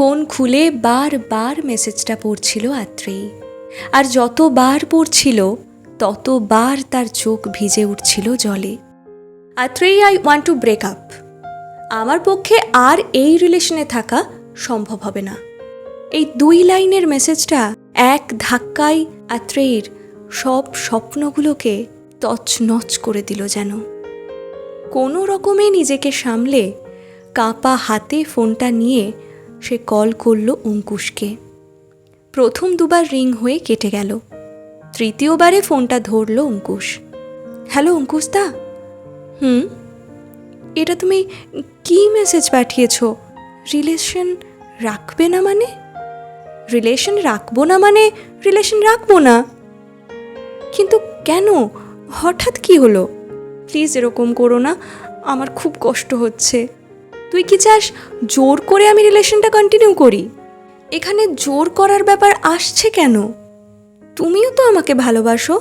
Phone খুলে বারবার মেসেজটা পড়ছিল আত্রেই আর যতবার পড়ছিল, ততবার তার চোখ ভিজে উঠছিল জলে। Atreyi I want to break up আমার পক্ষে আর এই রিলেশনে থাকা সম্ভব হবে না। এই দুই লাইনের মেসেজটা এক ধাক্কায় আত্রেয়ীর সব স্বপ্নগুলোকে তছনছ করে দিল যেন। কোনো রকমে নিজেকে সামলে কাঁপা হাতে ফোনটা নিয়ে সে কল করল অঙ্কুশকে। প্রথম দুবার রিং হয়ে কেটে গেল। তৃতীয়বারে ফোনটা ধরলো অঙ্কুশ। হ্যালো, অঙ্কুশদা? হুম? এটা তুমি কি মেসেজ পাঠিয়েছ? রিলেশন রাখবে না মানে? রিলেশন রাখব না মানে রিলেশন রাখব না। কিন্তু কেন? হঠাৎ কি হলো? প্লিজ এরকম করো না, আমার খুব কষ্ট হচ্ছে। তুই কি চাস জোর করে আমি রিলেশনটা কন্টিনিউ করি? এখানে জোর করার ব্যাপার আসছে কেন? তুমিও তো আমাকে ভালোবাসো।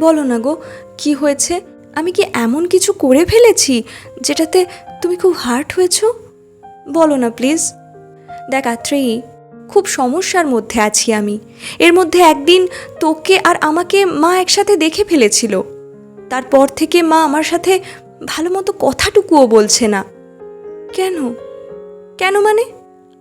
বলো না গো, কি হয়েছে? আমি কি এমন কিছু করে ফেলেছি যেটাতে তুমি খুব হার্ট হয়েছ? বলো না প্লিজ দেখ আত্রেয়ী, খুব সমস্যার মধ্যে আছি আমি। এর মধ্যে একদিন তোকে আর আমাকে মা একসাথে দেখে ফেলেছিল। তারপর থেকে মা আমার সাথে ভালো মতো কথাটুকুও বলছে না। কেন? কেন মানে?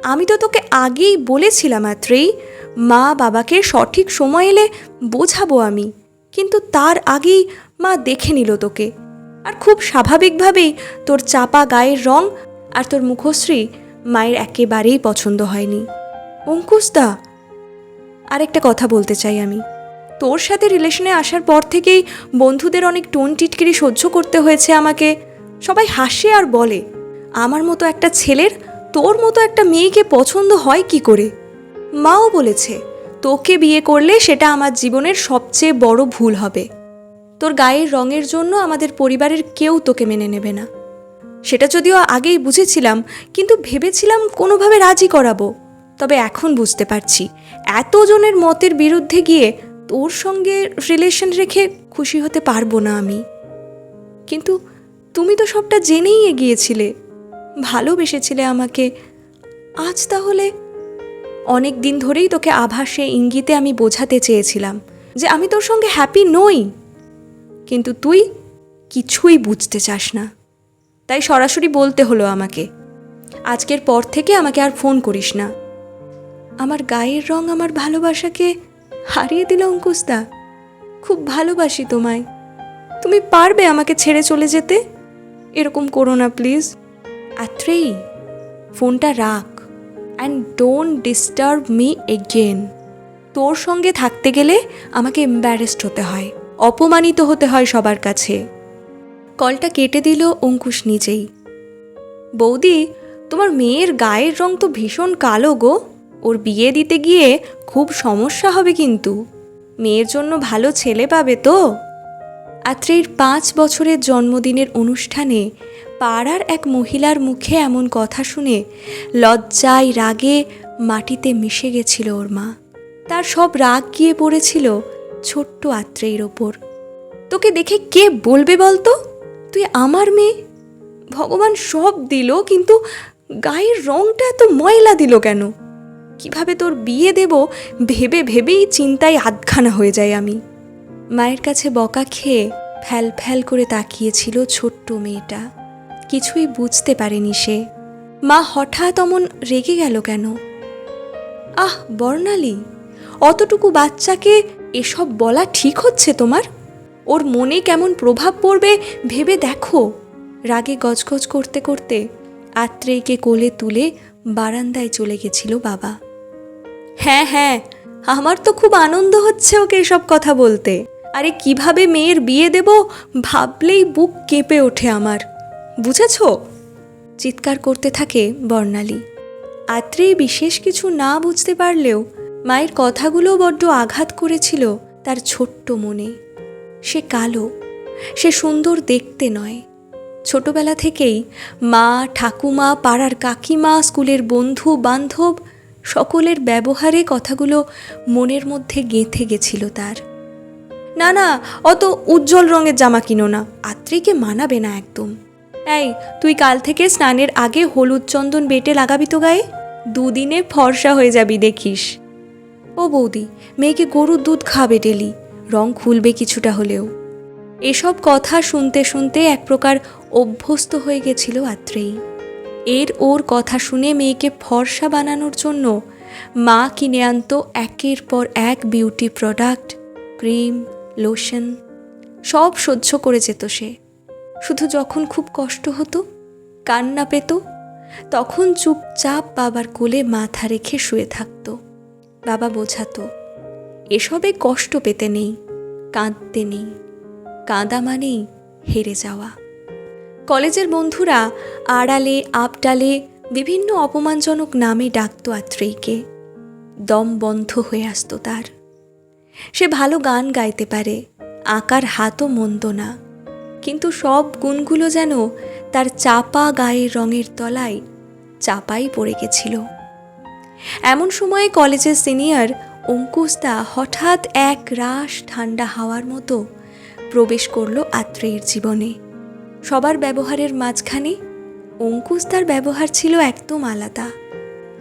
আমি তো তোকে আগেই বলেছিলাম আত্রেই মা বাবাকে সঠিক সময় এলে বোঝাবো আমি। কিন্তু তার আগেই মা দেখে নিল তোকে। আর খুব স্বাভাবিকভাবেই তোর চাপা গায়ের রং আর তোর মুখশ্রী মায়ের একেবারেই পছন্দ হয়নি। অঙ্কুশদা, আরেকটা কথা বলতে চাই আমি। তোর সাথে রিলেশনে আসার পর থেকেই বন্ধুদের অনেক টোন টিটকিরি সহ্য করতে হয়েছে আমাকে। সবাই হাসে আর বলে। আমার মতো একটা ছেলের, তোর মতো একটা মেয়েকে পছন্দ হয় কি করে? মাও বলেছে, তোকে বিয়ে করলে সেটা আমার জীবনের সবচেয়ে বড় ভুল হবে। তোর গায়ের রঙের জন্য আমাদের পরিবারের কেউ তোকে মেনে নেবে না। সেটা যদিও আগেই বুঝেছিলাম, কিন্তু ভেবেছিলাম কোনোভাবে রাজি করাবো। তবে এখন বুঝতে পারছি, এতজনের মতের বিরুদ্ধে গিয়ে তোর সঙ্গে রিলেশন রেখে খুশি হতে পারব না আমি। কিন্তু তুমি তো সবটা জেনেই এগিয়েছিলে। ভালোবেসেছিলে আমাকে। আজ তাহলে অনেক দিন ধরেই তোকে আভাসে ইঙ্গিতে আমি বোঝাতে চেয়েছিলাম যে আমি তোর সঙ্গে হ্যাপি নই। কিন্তু তুই কিছুই বুঝতে চাস না। তাই সরাসরি বলতে হলো আমাকে, আজকের পর থেকে আমাকে আর ফোন করিস না। আমার গায়ের রং আমার ভালোবাসাকে হারিয়ে দিল অঙ্কুশদা। খুব ভালোবাসি তোমায়। তুমি পারবে আমাকে ছেড়ে চলে যেতে? এরকম করো না প্লিজ আত্রেই ফোনটা রাখ। And don't disturb me again তোর সঙ্গে থাকতে গেলে আমাকে এম্বারেসড হতে হয়, অপমানিত হতে হয় সবার কাছে। কলটা কেটে দিল অঙ্কুশ নিজেই। বৌদি, তোমার মেয়ের গায়ের রং তো ভীষণ কালো গো। ওর বিয়ে দিতে গিয়ে খুব সমস্যা হবে কিন্তু। মেয়ের জন্য ভালো ছেলে পাবে তো? আত্রের পাঁচ বছরের জন্মদিনের অনুষ্ঠানে পাড়ার এক মহিলার মুখে এমন কথা শুনে লজ্জায় রাগে মাটিতে মিশে গেছিল ওর মা। তার সব রাগ গিয়ে পড়েছিল ছোট্ট আত্রেয়ের ওপর। তোকে দেখে কে বলবে বলতো? তুই আমার মেয়ে? ভগবান সব দিল, কিন্তু গায়ের রংটা এত ময়লা দিল কেন? কীভাবে তোর বিয়ে দেব ভেবে ভেবেই চিন্তায় আধখানা হয়ে যায় আমি। মায়ের কাছে বকা খেয়ে ফ্যাল ফ্যাল করে তাকিয়েছিল ছোট্ট মেয়েটা। কিছুই বুঝতে পারেনি সে। মা হঠাৎ অমন রেগে গেল কেন? আহ, বর্ণালী, অতটুকু বাচ্চাকে এসব বলা ঠিক হচ্ছে তোমার? ওর মনে কেমন প্রভাব পড়বে ভেবে দেখো। রাগে গজগজ করতে করতে আত্রেয়কে কোলে তুলে বারান্দায় চলে গেছিল বাবা। হ্যাঁ হ্যাঁ আমার তো খুব আনন্দ হচ্ছে ওকে এসব কথা বলতে। আরে কীভাবে মেয়ের বিয়ে দেব ভাবলেই বুক কেঁপে ওঠে আমার। বুঝেছ? চিৎকার করতে থাকে বর্ণালী। আত্রেই বিশেষ কিছু না বুঝতে পারলেও মায়ের কথাগুলো বড্ড আঘাত করেছিল তার ছোট্ট মনে। সে কালো, সে সুন্দর দেখতে নয়। ছোটবেলা থেকেই মা, ঠাকুমা, পাড়ার কাকিমা, স্কুলের বন্ধু, বান্ধব সকলের ব্যবহারে কথাগুলো মনের মধ্যে গেঁথে গেছিল তার। না না, অত উজ্জ্বল রঙের জামা কিনো না আত্রিকে মানাবে না একদম। এই, তুই কাল থেকে স্নানের আগে হলুদ চন্দন বেটে লাগাবি তো গায়ে? দুদিনে ফর্সা হয়ে যাবি, দেখিস। ও বৌদি, মেয়েকে গরুর দুধ খাবে ডেলি, রং খুলবে কিছুটা হলেও। এসব কথা শুনতে শুনতে এক প্রকার অভ্যস্ত হয়ে গেছিল আত্রেই এর ওর কথা শুনে মেয়েকে ফর্সা বানানোর জন্য মা কিনে আনতো একের পর এক বিউটি প্রোডাক্ট, ক্রিম, লোশন, সব সহ্য করে যেত সে। শুধু যখন খুব কষ্ট হতো, কান্না পেত, তখন চুপচাপ বাবার কোলে মাথা রেখে শুয়ে থাকত। বাবা বোঝাতো, এসবে কষ্ট পেতে নেই, কাঁদতে নেই, কাঁদা মানেই হেরে যাওয়া। কলেজের বন্ধুরা আড়ালে, আপডালে বিভিন্ন অপমানজনক নামে ডাকতো আত্রেয়ীকে। দম বন্ধ হয়ে আসতো তার। সে ভালো গান গাইতে পারে, আঁকার হাতও মন্দ না। কিন্তু সব গুণগুলো যেন তার চাপা গায়ের রঙের তলায় চাপাই পড়ে গেছিল। এমন সময়ে কলেজের সিনিয়র অঙ্কুশদা হঠাৎ এক রাশ ঠান্ডা হাওয়ার মতো প্রবেশ করল আত্রেয়ের জীবনে। সবার ব্যবহারের মাঝখানে অঙ্কুশদার ব্যবহার ছিল একদম আলাদা।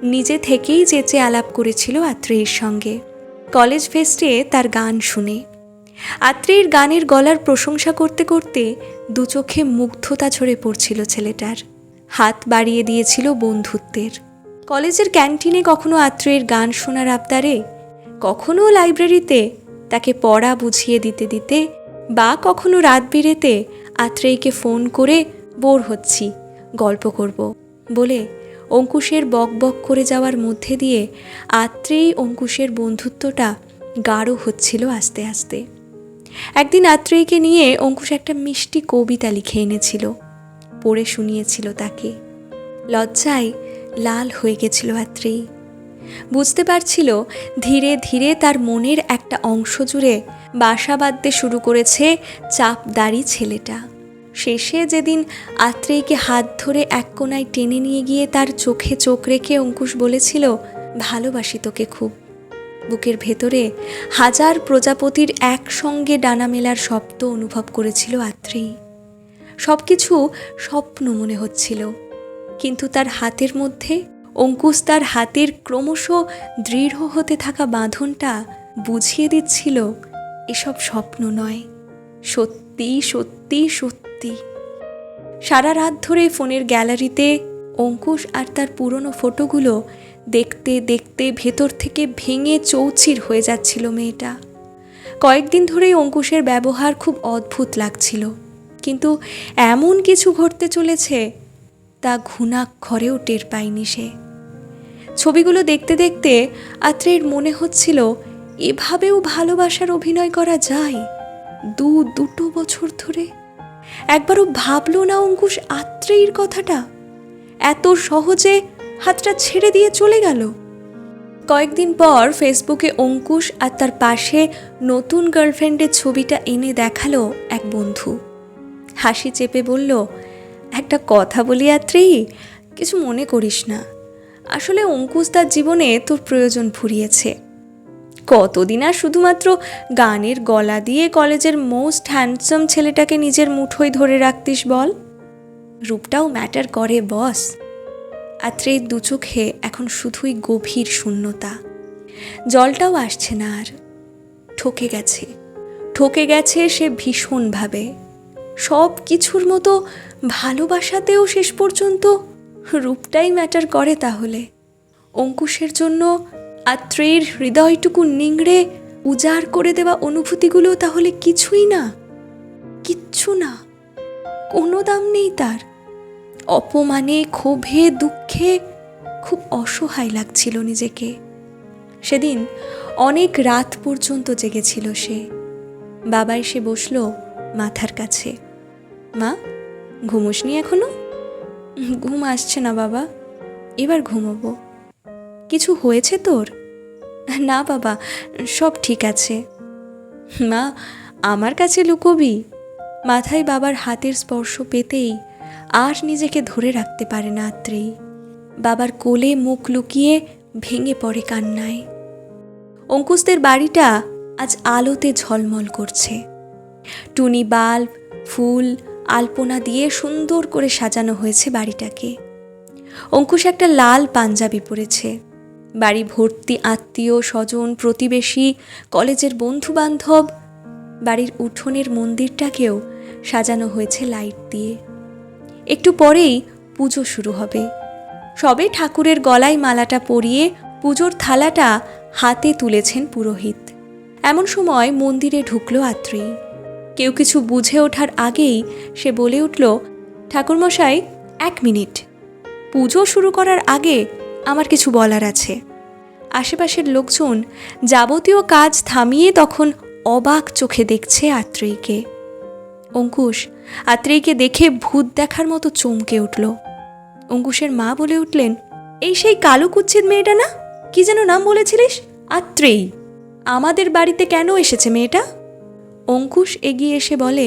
নিজে থেকেই যেচে আলাপ করেছিল আত্রেয়ের সঙ্গে। কলেজ ফেস্টে তার গান শুনে। আত্রেয়ের গানের গলার প্রশংসা করতে করতে দু চোখে মুগ্ধতা ঝরে পড়ছিল ছেলেটার। হাত বাড়িয়ে দিয়েছিল বন্ধুত্বের। কলেজের ক্যান্টিনে কখনো আত্রেয়ের গান শোনার আবদারে, কখনো লাইব্রেরিতে তাকে পড়া বুঝিয়ে দিতে দিতে বা কখনো রাত বিরেতে আত্রেয়ীকে ফোন করে, বোর হচ্ছি, গল্প করব বলে অঙ্কুশের বক বক করে যাওয়ার মধ্যে দিয়ে আত্রেয়ী অঙ্কুশের বন্ধুত্বটা গাঢ় হচ্ছিল আস্তে আস্তে। একদিন আত্রেয়ীকে নিয়ে অঙ্কুশ একটা মিষ্টি কবিতা লিখে এনেছিল। পড়ে শুনিয়েছিল তাকে। লজ্জায় লাল হয়ে গেছিল আত্রেয়ী। বুঝতে পারছিল ধীরে ধীরে তার মনের একটা অংশ জুড়ে বাসা বাঁধতে শুরু করেছে চাপদারি ছেলেটা। শেষে যেদিন আত্রেয়ীকে হাত ধরে এক কোনায় টেনে নিয়ে গিয়ে তার চোখে চোখ রেখে অঙ্কুশ বলেছিল, ভালোবাসি তোকে খুব। বুকের ভেতরে হাজার প্রজাপতির একসঙ্গে ডানা মেলার শব্দ অনুভব করেছিল আত্রেয়ী সব কিছু স্বপ্ন মনে হচ্ছিল, কিন্তু তার হাতের মধ্যে, অঙ্কুশ তার হাতের ক্রমশ দৃঢ় হতে থাকা বাঁধনটা বুঝিয়ে দিচ্ছিল, এসব স্বপ্ন নয়। সত্যি সত্যি সত্যি। সারা রাত ধরে ফোনের গ্যালারিতে অঙ্কুশ আর তার পুরনো ফটোগুলো দেখতে দেখতে ভেতর থেকে ভেঙে চৌচির হয়ে যাচ্ছিল মেয়েটা। কয়েকদিন ধরেই অঙ্কুশের ব্যবহার খুব অদ্ভুত লাগছিল। কিন্তু এমন কিছু ঘটতে চলেছে তা ঘুণাক্ষরেও টের পায়নি সে। ছবিগুলো দেখতে দেখতে আত্রের মনে হচ্ছিল, এভাবেও ভালোবাসার অভিনয় করা যায়? দু, দুটো বছর ধরে? একবারও ভাবলো না অঙ্কুশ আত্রেয়ীর কথাটা? এত সহজে হাতটা ছেড়ে দিয়ে চলে গেল। কয়েকদিন পর ফেসবুকে অঙ্কুশ আর তার পাশে নতুন গার্লফ্রেন্ডের ছবিটা এনে দেখাল এক বন্ধু। হাসি চেপে বলল, একটা কথা বলি আত্রেয়ী কিছু মনে করিস না। আসলে অঙ্কুশ তার জীবনে তোর প্রয়োজন ফুরিয়েছে। কতদিন আর শুধুমাত্র গানের গলা দিয়ে কলেজের মোস্ট হ্যান্ডসাম ছেলেটাকে নিজের মুঠোয় ধরে রাখতিস বল? রূপটাও ম্যাটার করে, বস। আত্রের দু চোখে এখন শুধুই গভীর শূন্যতা। জলটাও আসছে না আর। ঠকে গেছে। ঠকে গেছে সে ভীষণভাবে। সব কিছুর মতো ভালোবাসাতেও শেষ পর্যন্ত রূপটাই ম্যাটার করে তাহলে। অঙ্কুশের জন্য আত্রেয়ের হৃদয়টুকু নিংড়ে উজাড় করে দেওয়া অনুভূতিগুলো তাহলে কিছুই না। কিচ্ছু না। কোনো দাম নেই তার। অপমানে, ক্ষোভে, দুঃখে খুব অসহায় লাগছিল নিজেকে। সেদিন অনেক রাত পর্যন্ত জেগেছিল সে। বাবা এসে বসল মাথার কাছে। মা ঘুমোসনি এখনও? ঘুম আসছে না বাবা, এবার ঘুমোবো। কিছু হয়েছে তোর? না বাবা, সব ঠিক আছে। মা, আমার কাছে লুকোবি? মাথায় বাবার হাতের স্পর্শ পেতেই আর নিজেকে ধরে রাখতে পারে না আত্রেই বাবার কোলে মুখ লুকিয়ে ভেঙে পড়ে কান্নায়। অঙ্কুশদের বাড়িটা আজ আলোতে ঝলমল করছে। টুনি বাল্ব, ফুল, আলপনা দিয়ে সুন্দর করে সাজানো হয়েছে বাড়িটাকে। অঙ্কুশ একটা লাল পাঞ্জাবি পরেছে। বাড়ি ভর্তি আত্মীয়, স্বজন, প্রতিবেশী, কলেজের বন্ধু বান্ধব বাড়ির উঠোনের মন্দিরটাকেও সাজানো হয়েছে লাইট দিয়ে। একটু পরেই পুজো শুরু হবে। সবে ঠাকুরের গলায় মালাটা পরিয়ে পুজোর থালাটা হাতে তুলেছেন পুরোহিত। এমন সময় মন্দিরে ঢুকলো আত্রেয়ী কেউ কিছু বুঝে ওঠার আগেই সে বলে উঠল, ঠাকুরমশাই, এক মিনিট। পুজো শুরু করার আগে আমার কিছু বলার আছে। আশেপাশের লোকজন যাবতীয় কাজ থামিয়ে তখন অবাক চোখে দেখছে আত্রেয়ীকে অঙ্কুশ, আত্রেয়ীকে দেখে ভূত দেখার মতো চমকে উঠল। অঙ্কুশের মা বলে উঠলেন, এই সেই কালো কুচ্ছিত মেয়েটা না? কি যেন নাম বলেছিলিস? আত্রেয়ী। আমাদের বাড়িতে কেন এসেছে মেয়েটা? অঙ্কুশ এগিয়ে এসে বলে,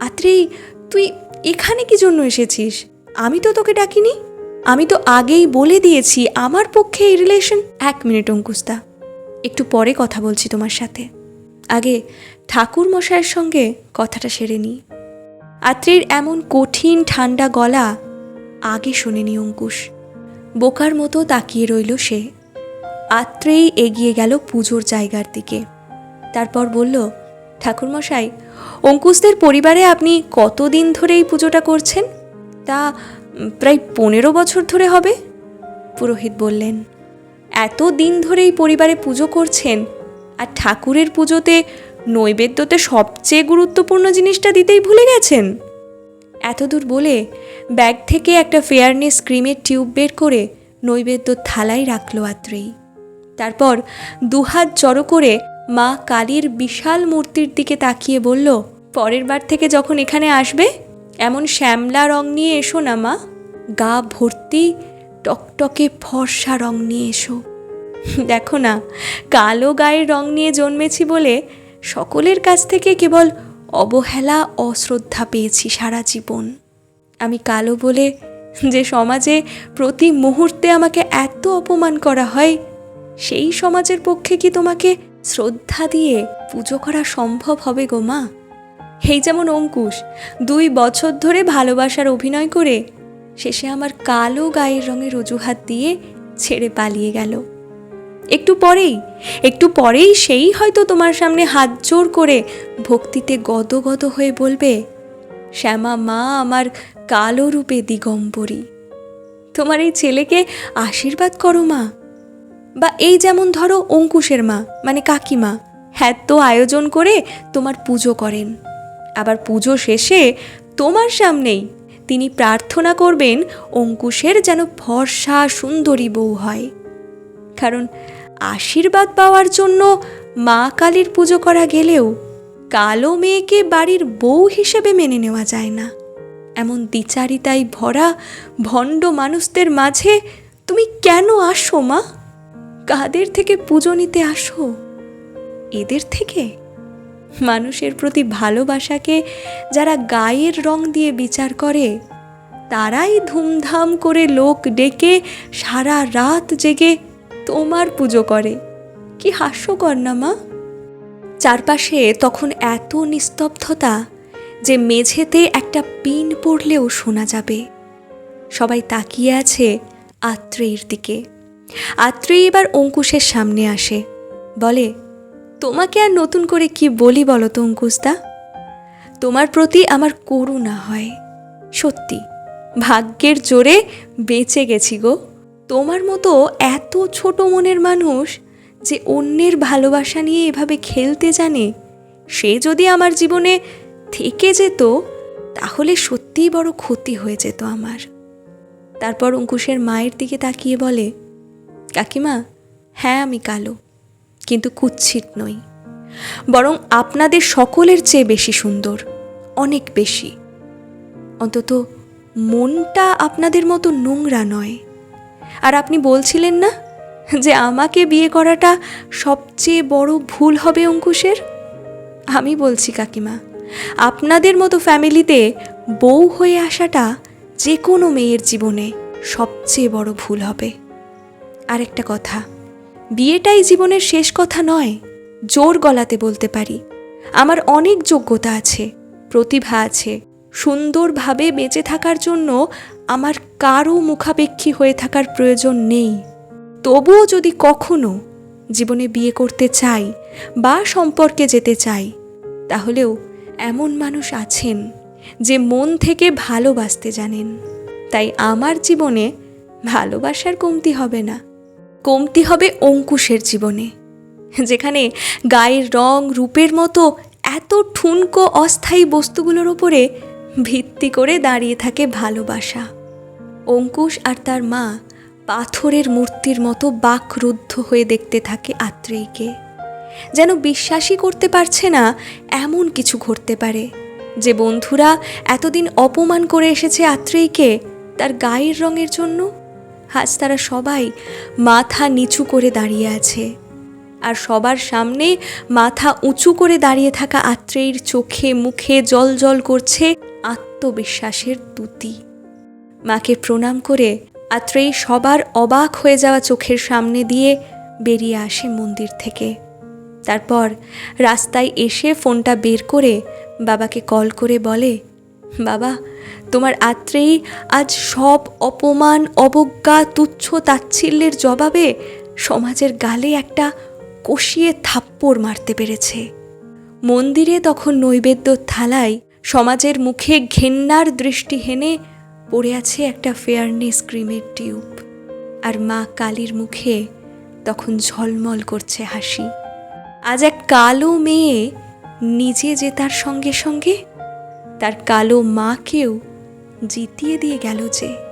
আত্রেয়ী, তুই এখানে কি জন্য এসেছিস? আমি তো তোকে ডাকিনি। আমি তো আগেই বলে দিয়েছি আমার পক্ষে এই রিলেশন এক মিনিট অঙ্কুশদা, একটু পরে কথা বলছি তোমার সাথে। আগে ঠাকুর মশাইয়ের সঙ্গে কথাটা সেরে নিই। আত্রের এমন কঠিন ঠান্ডা গলা আগে শোনেনি অঙ্কুশ। বোকার মতো তাকিয়ে রইল সে। আত্রেই এগিয়ে গেল পুজোর জায়গার দিকে। তারপর বলল, ঠাকুরমশাই, অঙ্কুশদের পরিবারে আপনি কতদিন ধরে এই পুজোটা করছেন? তা প্রায় পনেরো বছর ধরে হবে? পুরোহিত বললেন এত দিন ধরে এই পরিবারে পুজো করছেন? আর ঠাকুরের পুজোতে নৈবেদ্যতে সবচেয়ে গুরুত্বপূর্ণ জিনিসটা দিতেই ভুলে গেছেন? এতদূর বলে ব্যাগ থেকে একটা ফেয়ারনেস ক্রিমের টিউব বের করে নৈবেদ্য থালায় রাখল আত্রেই। তারপর দুহাত জড়ো করে মা কালীর বিশাল মূর্তির দিকে তাকিয়ে বলল, পরের বার থেকে যখন এখানে আসবে, এমন শ্যামলা রং নিয়ে এসো না মা। গা ভর্তি টকটকে ফর্সা রং নিয়ে এসো। দেখো না, কালো গায়ের রং নিয়ে জন্মেছি বলে সকলের কাছ থেকে কেবল অবহেলা, অশ্রদ্ধা পেয়েছি সারা জীবন। আমি কালো বলে যে সমাজে প্রতি মুহূর্তে আমাকে এত অপমান করা হয়, সেই সমাজের পক্ষে কি তোমাকে শ্রদ্ধা দিয়ে পুজো করা সম্ভব হবে গো মা? এই যেমন অঙ্কুশ, দুই বছর ধরে ভালোবাসার অভিনয় করে শেষে আমার কালো গায়ের রঙের অজুহাত দিয়ে ছেড়ে পালিয়ে গেল। একটু পরেই একটু পরেই সেই হয়তো তোমার সামনে হাত জোর করে ভক্তিতে গদগদ হয়ে বলবে, শ্যামা মা, আমার কালো রূপে দিগম্বরী, তোমার এই ছেলেকে আশীর্বাদ করো মা, বা এই যেমন ধরো অঙ্কুশের মা মানে কাকিমা হ্যাঁ তো আয়োজন করে তোমার পুজো করেন। আবার পুজো শেষে তোমার সামনেই তিনি প্রার্থনা করবেন অঙ্কুশের যেন ফর্সা সুন্দরী বউ হয়। কারণ আশীর্বাদ পাওয়ার জন্য মা কালীর পুজো করা গেলেও কালো মেয়েকে বাড়ির বউ হিসেবে মেনে নেওয়া যায় না। এমন দ্বিচারিতায় ভরা ভণ্ড মানুষদের মাঝে তুমি কেন আসো মা? কাদের থেকে পুজো নিতে আসো? এদের থেকে? মানুষের প্রতি ভালোবাসাকে যারা গায়ের রং দিয়ে বিচার করে, তারাই ধুমধাম করে লোক ডেকে সারা রাত জেগে তোমার পুজো করে। কি হাস্যকর না, মা? চারপাশে তখন এত নিস্তব্ধতা যে মেঝেতে একটা পিন পড়লেও শোনা যাবে। সবাই তাকিয়ে আছে আত্রেয়ীর দিকে। আত্রেয়ী এবার অঙ্কুশের সামনে আসে। বলে, তোমাকে আর নতুন করে কি বলি বলো তো, অঙ্কুশদা? তোমার প্রতি আমার করুণা হয়। সত্যি, ভাগ্যের জোরে বেঁচে গেছি গো। তোমার মতো এত ছোট মনের মানুষ যে অন্যের ভালোবাসা নিয়ে এভাবে খেলতে জানে, সে যদি আমার জীবনে থেকে যেত, তাহলে সত্যিই বড় ক্ষতি হয়ে যেত আমার। তারপর অঙ্কুশের মায়ের দিকে তাকিয়ে বলে, কাকিমা হ্যাঁ আমি কালো, কিন্তু কুৎসিত নই। বরং আপনাদের সকলের চেয়ে বেশি সুন্দর, অনেক বেশি। অন্তত মনটা আপনাদের মতো নোংরা নয়। আর আপনি বলছিলেন না যে আমাকে বিয়ে করাটা সবচেয়ে বড় ভুল হবে অঙ্কুশের? আমি বলছি, কাকিমা, আপনাদের মতো ফ্যামিলিতে বউ হয়ে আসাটা যে কোনো মেয়ের জীবনে সবচেয়ে বড় ভুল হবে। আরেকটা কথা, বিয়েটাই জীবনের শেষ কথা নয়, জোর গলাতে বলতে পারি। আমার অনেক যোগ্যতা আছে, প্রতিভা আছে সুন্দরভাবে বেঁচে থাকার জন্য আমার কারও মুখাপেক্ষী হয়ে থাকার প্রয়োজন নেই। তবুও যদি কখনো জীবনে বিয়ে করতে চাই বা সম্পর্কে যেতে চাই, তাহলেও এমন মানুষ আছেন যে মন থেকে ভালোবাসতে জানেন। তাই আমার জীবনে ভালোবাসার কমতি হবে না। কমতি হবে অঙ্কুশের জীবনে, যেখানে গায়ের রং, রূপের মতো এত ঠুনকো, অস্থায়ী বস্তুগুলোর ওপরে ভিত্তি করে দাঁড়িয়ে থাকে ভালোবাসা। অঙ্কুশ আর তার মা পাথরের মূর্তির মতো বাকরুদ্ধ হয়ে দেখতে থাকে আত্রেয়ীকে। যেন বিশ্বাসই করতে পারছে না এমন কিছু ঘটতে পারে। যে বন্ধুরা এতদিন অপমান করে এসেছে আত্রেয়ীকে তার গায়ের রঙের জন্য, আজ তারা সবাই মাথা নিচু করে দাঁড়িয়ে আছে। আর সবার সামনে মাথা উঁচু করে দাঁড়িয়ে থাকা আত্রেয়ীর চোখে মুখে জল জল করছে আত্মবিশ্বাসের দুতি। মাকে প্রণাম করে আত্রেয়ী সবার অবাক হয়ে যাওয়া চোখের সামনে দিয়ে বেরিয়ে আসে মন্দির থেকে। তারপর রাস্তায় এসে ফোনটা বের করে বাবাকে কল করে বলে, বাবা, তোমার আত্রেয়ী আজ সব অপমান, অবজ্ঞা, তুচ্ছ, তাচ্ছিল্যের জবাবে সমাজের গালে একটা কষিয়ে থাপ্পড় মারতে পেরেছে। মন্দিরে তখন নৈবেদ্য থালায় সমাজের মুখে ঘেন্নার দৃষ্টি হেনে পড়ে আছে একটা ফেয়ারনেস ক্রিমের টিউব আর মা কালীর মুখে তখন ঝলমল করছে হাসি। আজ এক কালো মেয়ে নিজে যে তার সঙ্গে সঙ্গে তার কালো মাকেও জিতিয়ে দিয়ে গেল যে